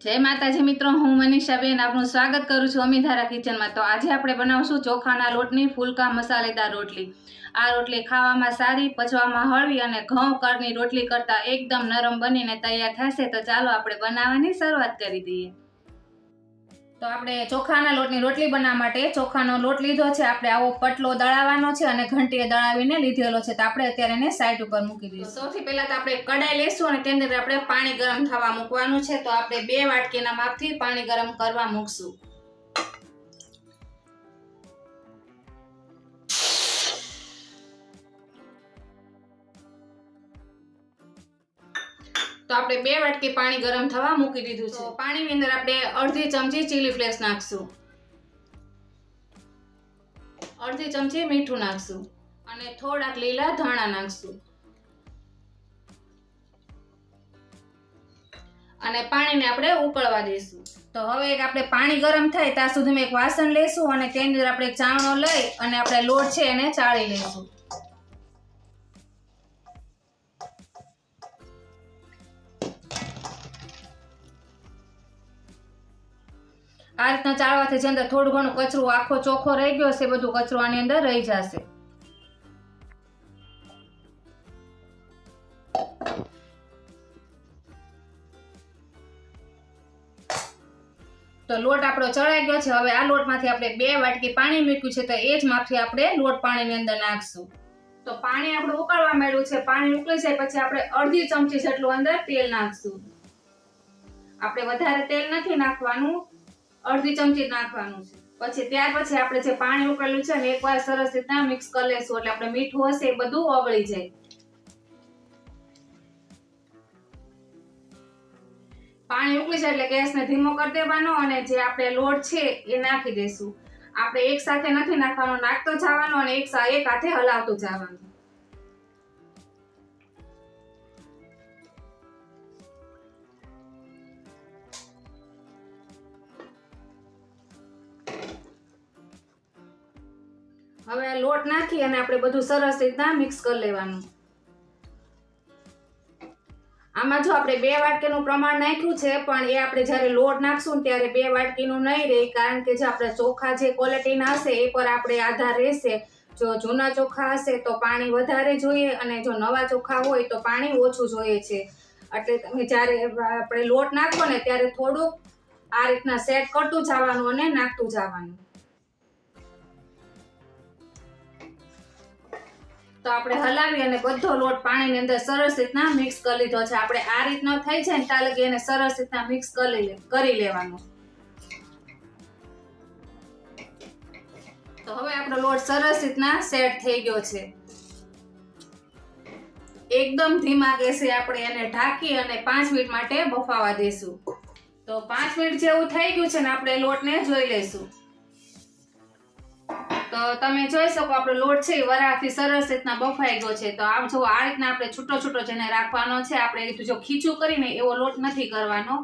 જય માતાજી મિત્રો, હું મનીષાબેન આપનું સ્વાગત કરું છું અમીધારા કિચનમાં. તો આજે આપણે બનાવશું ચોખાના લોટની ફૂલકા મસાલેદાર રોટલી. આ રોટલી ખાવામાં સારી, પચવામાં હળવી અને ઘઉં કરની રોટલી કરતાં એકદમ નરમ બનીને તૈયાર થશે. તો ચાલો આપણે બનાવવાની શરૂઆત કરી દઈએ. તો આપણે ચોખાના લોટની રોટલી બનાવવા માટે ચોખાનો લોટ લીધો છે. આપણે આવો પટલો દળાવવાનો છે અને ઘંટીએ દળાવીને લીધેલો છે. તો આપણે અત્યારે એને સાઈડ ઉપર મૂકી દઈશું. સૌથી પહેલાં તો આપણે કડાઈ લેશું અને તેની અંદર આપણે પાણી ગરમ થવા મૂકવાનું છે. તો આપણે બે વાટકીના માપથી પાણી ગરમ કરવા મૂકશું. આપણે બે વાટકી પાણી ગરમ થવા મૂકી દીધું છે. પાણીની અંદર આપણે અડધી ચમચી ચીલી ફ્લેક્સ નાખશું. અડધી ચમચી મીઠું નાખશું. અને થોડાક લીલા ધાણા નાખશું. અને પાણીને આપણે ઉકળવા દઈશું. તો હવે એક આપણે પાણી ગરમ થાય ત્યાં સુધીમાં એક વાસણ લઈશું અને તેની અંદર આપણે એક ચાણો લઈ અને આપણે લોટ છે એને ચાળી લઈશું. આ રીતના ચાળવાથી જે અંદર થોડું ઘણું કચરું આખો ચોખ્ખો રહી ગયો છે બધું કચરું આની અંદર રહી જશે. તો લોટ આપણો ચડાઈ ગયો છે. હવે આ લોટમાંથી આપણે બે વાટકી પાણી મૂક્યું છે, તો એ જ માપથી આપણે લોટ પાણીની અંદર નાખશું. તો પાણી આપણું ઉકળવા માંડ્યું છે, પાણી ઉકળી જાય પછી આપણે અડધી ચમચી જેટલું અંદર તેલ નાખશું. આપણે વધારે તેલ નથી નાખવાનું. અડધી ચમચી નાખવાનું છે. પછી ત્યાર પછી આપણે જે પાણી ઉકળેલું છે ને, એકવાર સરસ રીતના મિક્સ કરી લઈશું એટલે આપણે મીઠું હશે એ બધું ઓગળી જાય. પાણી ઉકળી જાય એટલે ગેસને ધીમો કરી દેવાનો અને જે આપણે લોટ છે એ નાખી દઈશું આપણે એક સાથે નથી નાખવાનો, નાખતો જવાનો અને એક એક હાથે હલાવતું જવાનું. લોટ નાખી અને આપણે બધું સરસ રીતના મિક્સ કરી લેવાનું. આમાં જો આપણે બે વાટકીનું પ્રમાણ નાખ્યું છે, પણ એ આપણે જ્યારે લોટ નાખશું ત્યારે બે વાટકીનું નહીં રહે, કારણ કે જે આપણે ચોખા જે ક્વોલિટીના હશે, એ પર આપણે આધાર રહેશે. જો જૂના ચોખા હશે તો પાણી વધારે જોઈએ અને જો નવા ચોખા હોય તો પાણી ઓછું જોઈએ છે. એટલે તમે જ્યારે આપણે લોટ નાખો ને ત્યારે થોડુંક આ રીતના સેટ કરતું જવાનું અને નાખતું જવાનું. તો આપણે હલાવી અને બધો લોટ પાણીની અંદર સરસ રીતના મિક્સ કરી લીધો છે. આપણે આ રીતનો થઈ જાય ને ત્યાં લગી એને સરસ રીતના મિક્સ કરી કરી લેવાનું. તો હવે આપણો લોટ સરસ રીતના સેટ થઈ ગયો છે. એકદમ ધીમા ગેસે આપણે એને ઢાંકી અને પાંચ મિનિટ માટે બફાવા દઈશું તો પાંચ મિનિટ જેવું થઈ ગયું છે ને આપણે લોટને જોઈ લઈશું. તો તમે જોઈ શકો આપણો લોટ છે એ વરાળથી સરસ રીતના બફાઈ ગયો છે. તો આમ જો આ રીતના આપણે છૂટો છૂટો જેને રાખવાનો છે. આપણે જો ખીચું કરીને એવો લોટ નથી કરવાનો.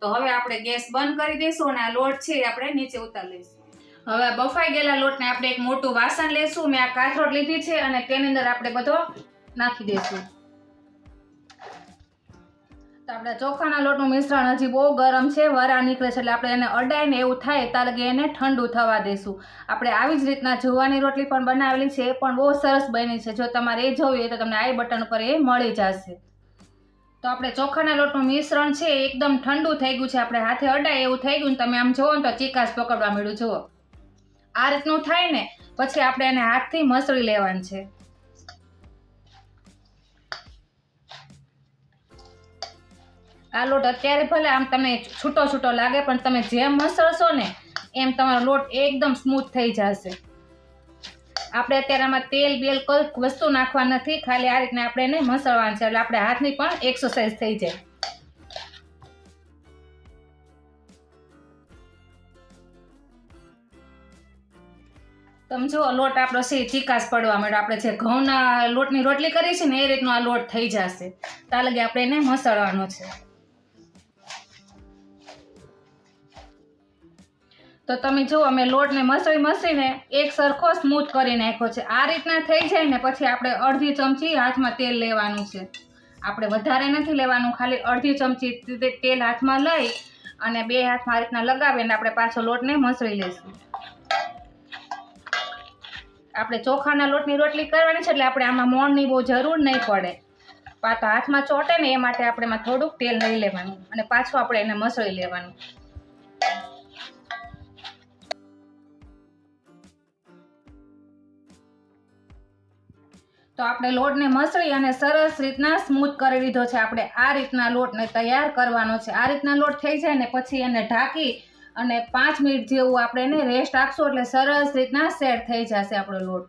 તો હવે આપણે ગેસ બંધ કરી દઈશું અને આ લોટ છે એ આપણે નીચે ઉતારી લઈશું. હવે બફાઈ ગયેલા લોટને આપણે એક મોટું વાસણ લેશું. મેં આ કાથરોટ લીધી છે અને તેની અંદર આપણે બધો નાખી દઈશું. તો આપણે ચોખાના લોટનું મિશ્રણ હજી બહુ ગરમ છે, વરા નીકળે છે એટલે આપણે એને અડાઈને એવું થાય ત્યાં લગી એને ઠંડુ થવા દઈશું આપણે આવી જ રીતના જુવાની રોટલી પણ બનાવેલી છે, એ પણ બહુ સરસ બની છે. જો તમારે એ જોવી હોય તો તમને આઈ બટન પર એ મળી જશે. તો આપણે ચોખાના લોટનું મિશ્રણ છે એકદમ ઠંડુ થઈ ગયું છે. આપણે હાથે અડાય એવું થઈ ગયું ને તમે આમ જુઓ ને તો ચીકાશ પકડવા મળ્યું. જુઓ. આ રીતનું થાય ને, પછી આપણે એને હાથથી મસળી લેવાનું છે. આ લોટ અત્યારે ભલે આમ તમે છૂટો છૂટો લાગે, પણ તમે જેમ મસળશો ને એમ તમારો લોટ એકદમ સ્મૂથ થઈ જશે. આપણે અત્યારે આમાં તેલ બેલ કોઈ વસ્તુ નાખવા નથી, ખાલી આ રીતના આપણે એને મસળવાનું છે. એટલે આપણે હાથની પણ એક્સરસાઇઝ થઈ જાય. તમે જુઓ, લોટ આપણો છે ચીકાસ પડવા માંડ્યો. આપણે જે ઘઉંના લોટની રોટલી કરી છે ને, એ રીતનો આ લોટ થઈ જશે. તાલગી આપણે એને મસળવાનો છે. તો તમે જુઓ, અમે લોટને મસળી મસળીને એક સરખો સ્મૂથ કરી નાખ્યો છે. આ રીતના થઈ જાય ને પછી આપણે અડધી ચમચી હાથમાં તેલ લેવાનું છે. આપણે વધારે નથી લેવાનું, ખાલી અડધી ચમચી તેલ હાથમાં લઈ અને બે હાથમાં આ રીતના લગાવીને આપણે પાછો લોટને મસળી લઈશું. આપણે ચોખાના લોટની રોટલી કરવાની છે એટલે આપણે આમાં મોણની બહુ જરૂર નહીં પડે. પાછો હાથમાં ચોટે ને એ માટે આપણે એમાં થોડુંક તેલ લઈ લેવાનું અને પાછું આપણે એને મસળી લેવાનું. તો આપણે લોટને મસળી અને સરસ રીતના સ્મૂથ કરી લીધો છે. આપણે આ રીતના લોટને તૈયાર કરવાનો છે. આ રીતના લોટ થઈ જાય ને પછી એને ઢાંકી અને પાંચ મિનિટ જેવું આપણે એને રેસ્ટ આપશું એટલે સરસ રીતના સેટ થઈ જશે આપણો લોટ.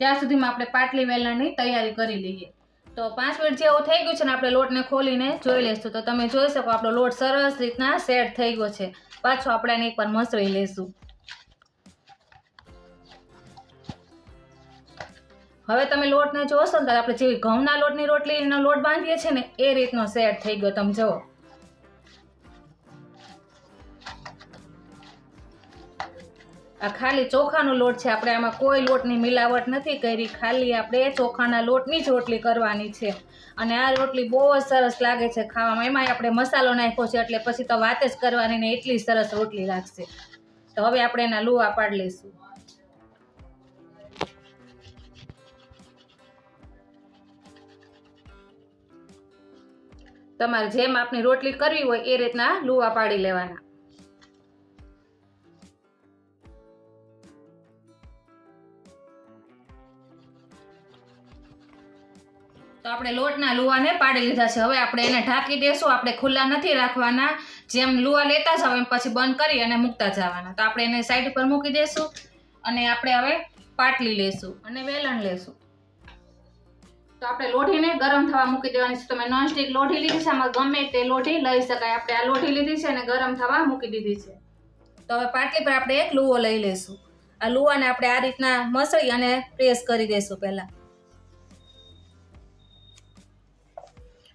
ત્યાં સુધીમાં આપણે પાટલી વેલણની તૈયારી કરી લઈએ. તો પાંચ મિનિટ જેવું થઈ ગયું છે ને આપણે લોટને ખોલીને જોઈ લઈશું. તો તમે જોઈ શકો આપણો લોટ સરસ રીતના સેટ થઈ ગયો છે. પાછો આપણે એને પર મસળી લઈશું. હવે તમે લોટને જોશો ને તો આપણે જેવી ઘઉંના લોટની રોટલીનો લોટ બાંધીએ છીએ ને, એ રીતનો સેટ થઈ ગયો તમે જુઓ. આ ખાલી ચોખાનો લોટ છે, આપણે આમાં કોઈ લોટની મિલાવટ નથી કરી, ખાલી આપણે ચોખાના લોટની જ રોટલી કરવાની છે. અને આ રોટલી બહુ જ સરસ લાગે છે ખાવામાં, એમાંય આપણે મસાલો નાખ્યો છે, એટલે પછી તો વાત જ કરવાની ને એટલી સરસ રોટલી લાગશે. તો હવે આપણે એના લુવા પાડી લઈશું. તમારે જેમ આપની રોટલી કરવી હોય એ રીતના લુવા પાડી લેવાના. તો આપણે લોટના લુવાને પાડી લીધા છે. હવે આપણે એને ઢાંકી દેશું. આપણે ખુલ્લા નથી રાખવાના. જેમ લુવા લેતા જાવ એમ પછી બંધ કરી અને મૂકતા જવાના. તો આપણે એને સાઈડ પર મૂકી દેશું અને આપણે હવે પાટલી લેશું અને વેલણ લેશું. તો આપણે લોઢીને ગરમ થવા મૂકી દેવાની છે. તમે નોનસ્ટિક લોઢી લીધી છે, આમાં ગમે તે લોઢી લઈ શકાય. આપણે આ લોઢી લીધી છે અને ગરમ થવા મૂકી દીધી છે. તો હવે પાટલી પર આપણે એક લુવો લઈ લઈશું. આ લુવાને આપણે આ રીતના મસળી અને પ્રેસ કરી દઈશું પહેલાં.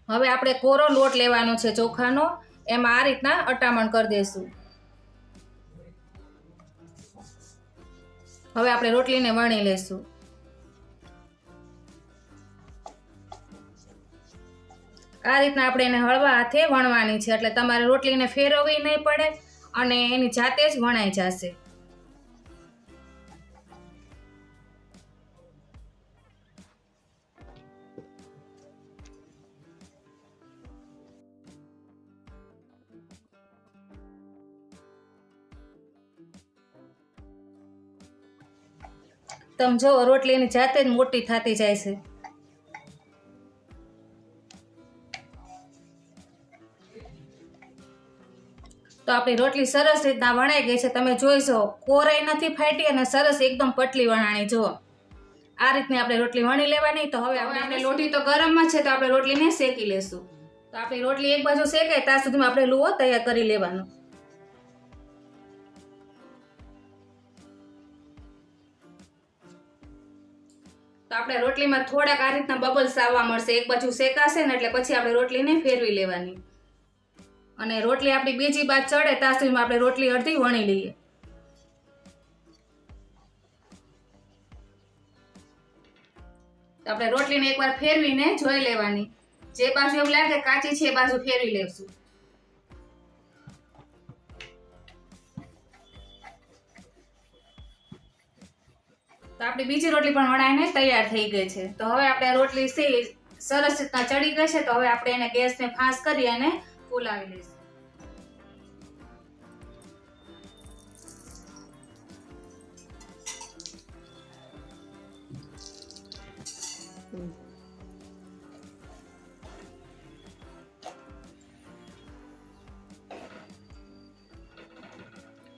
હવે આપણે કોરો લોટ લેવાનો છે ચોખાનો. એમાં આ રીતના અટામણ કરી દઈશું. હવે આપણે રોટલીને વણી લઈશું. આ રીતના આપણે એને હળવા હાથે વણવાની છે. એટલે તમારે રોટલીને ફેરવવી નહીં પડે અને એની જાતે જ વણાઈ જશે. તમે જો રોટલી એની જાતે જ મોટી થતી જાય છે. તો આપણી રોટલી સરસ રીતના વણાઈ ગઈ છે. તમે જોઈશો, કોરાઈ નથી ફાટી અને સરસ એકદમ પટલી વણાણી, જુઓ. આ રીતની આપણે રોટલી વણી લેવાની. તો હવે આપણે લોટી તો ગરમમાં છે, તો આપણે રોટલીને શેકી લેશું. તો આપણી રોટલી એક બાજુ શેકાય, ત્યાં સુધીમાં આપણે લુઓ તૈયાર કરી લેવાનો. તો આપણે રોટલીમાં થોડાક આ રીતના બબલ્સ આવવા મળશે. એક બાજુ શેકાશે ને એટલે પછી આપણે રોટલીને ફેરવી લેવાની. અને રોટલી આપણી બીજી બાદ ચડે, ત્યાં સુધીમાં આપણે રોટલી અડધી વણી લઈએ. આપણે રોટલીને એકવાર ફેરવીને જોઈ લેવાની. જે બાજુ એવું લાગે કાચી છે, એ બાજુ ફેરવી લેશું. તો આપણી બીજી રોટલી પણ વણાઈને તૈયાર થઈ ગઈ છે. તો હવે આપણે રોટલી છે સરસ રીતના ચડી ગઈ છે. તો હવે આપણે એને ગેસને ફાંસ કરી અને ફૂલાવી લઈશું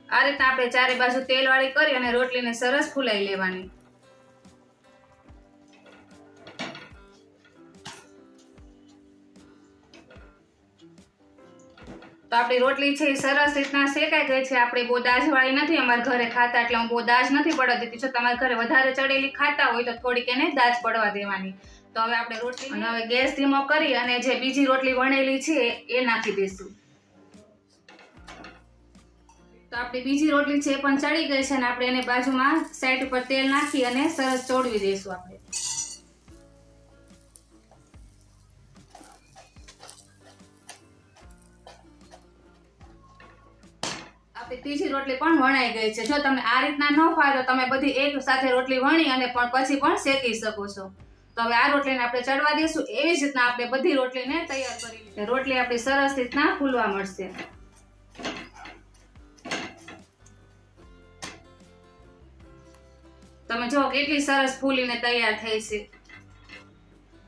આ રીતના આપણે ચારે બાજુ તેલ વાળી કરી અને રોટલીને સરસ ફૂલાઈ લેવાની. આપણી રોટલી છે એ સરસ રીતના શેકાઈ ગઈ છે. આપણે બહુ દાજવાળી નથી અમારા ઘરે ખાતા એટલે હું બહુ દાજ નથી પડવા દેતી જો તમારા ઘરે વધારે ચડેલી ખાતા હોય તો થોડીક એને દાજ પડવા દેવાની. તો હવે આપણે રોટલી અને હવે ગેસ ધીમો કરી અને જે બીજી રોટલી વણેલી છે એ નાખી દઈશું. તો આપણી બીજી રોટલી છે એ પણ ચડી ગઈ છે અને આપણે એને બાજુમાં સાઈડ ઉપર તેલ નાખી અને સરસ ચોડવી દઈશું આપણે. ત્રીજી રોટલી પણ વણાઈ ગઈ છે. જો તમે આ રીતના ન ફાવે તો તમે બધી એક સાથે રોટલી વણી અને પણ પછી પણ શેકી શકો છો. તો હવે આ રોટલીને આપણે ચડવા દઈશું એવી જ રીતના આપણે બધી રોટલીને તૈયાર કરી રોટલી આપણી સરસ રીતના ફૂલવા મળશે. તમે જો કેટલી સરસ ફૂલીને તૈયાર થઈ છે.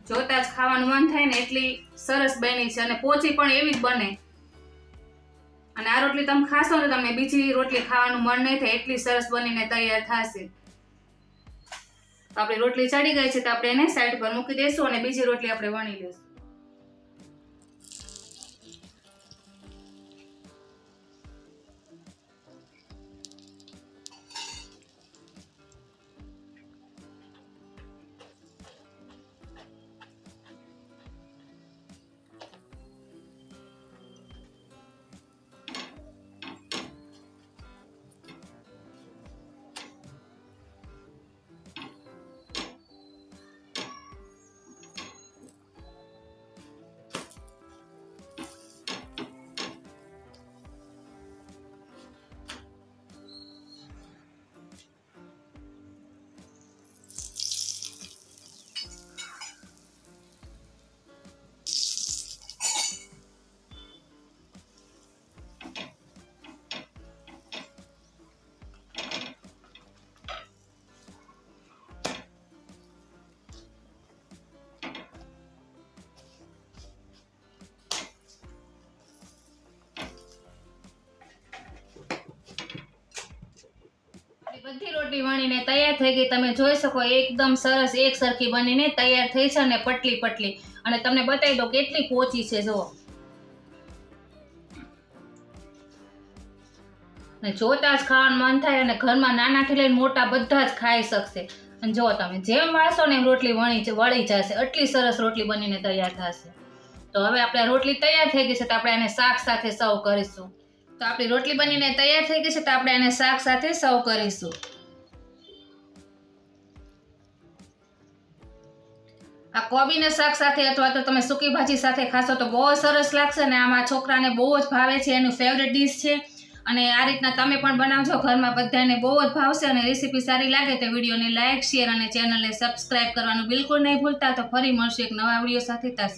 જોતા જ ખાવાનું મન થાય ને એટલી સરસ બની છે અને પોચી પણ એવી જ બને. અને આ રોટલી તમે ખાશો ને તમને બીજી રોટલી ખાવાનું મન નહીં થાય, એટલી સરસ બનીને તૈયાર થશે. તો આપણી રોટલી ચડી ગઈ છે તો આપણે એને સાઈડ પર મૂકી દઈશું અને બીજી રોટલી આપણે વણી લઈશું બધી રોટલી વણીને તૈયાર થઈ ગઈ. તમે જોઈ શકો, એકદમ સરસ એક સરખી બનીને તૈયાર થઈ છે અને પટલી પટલી. અને તમને બતાવી દો કેટલી પોચી છે, જુઓ. ને જોતા જ ખાવાનું મન થાય અને ઘરમાં નાનાથી લઈને મોટા બધા જ ખાઈ શકશે. અને જો તમે, જેમ વાળશો ને એમ રોટલી વણી વળી જશે. એટલી સરસ રોટલી બનીને તૈયાર થશે. તો હવે આપણે રોટલી તૈયાર થઈ ગઈ છે, તો આપણે એને શાક સાથે સર્વ કરીશું. તો આપણી રોટલી બનીને તૈયાર થઈ ગઈ છે તો આપણે એને શાક સાથે સર્વ કરીશું. આ કોબીના શાક સાથે અથવા તો તમે સૂકી ભાજી સાથે ખાશો તો બહુ સરસ લાગશે અને આમાં છોકરાને બહુ જ ભાવે છે, એનું ફેવરેટ ડીશ છે. અને આ રીતના તમે પણ બનાવજો, ઘરમાં બધાને બહુ જ ભાવશે અને રેસીપી સારી લાગે તો વિડીયોને લાઇક શેર અને ચેનલને સબસ્ક્રાઇબ કરવાનું બિલકુલ નહીં ભૂલતા તો ફરી મળશે એક નવા વીડિયો સાથે. ત્યાં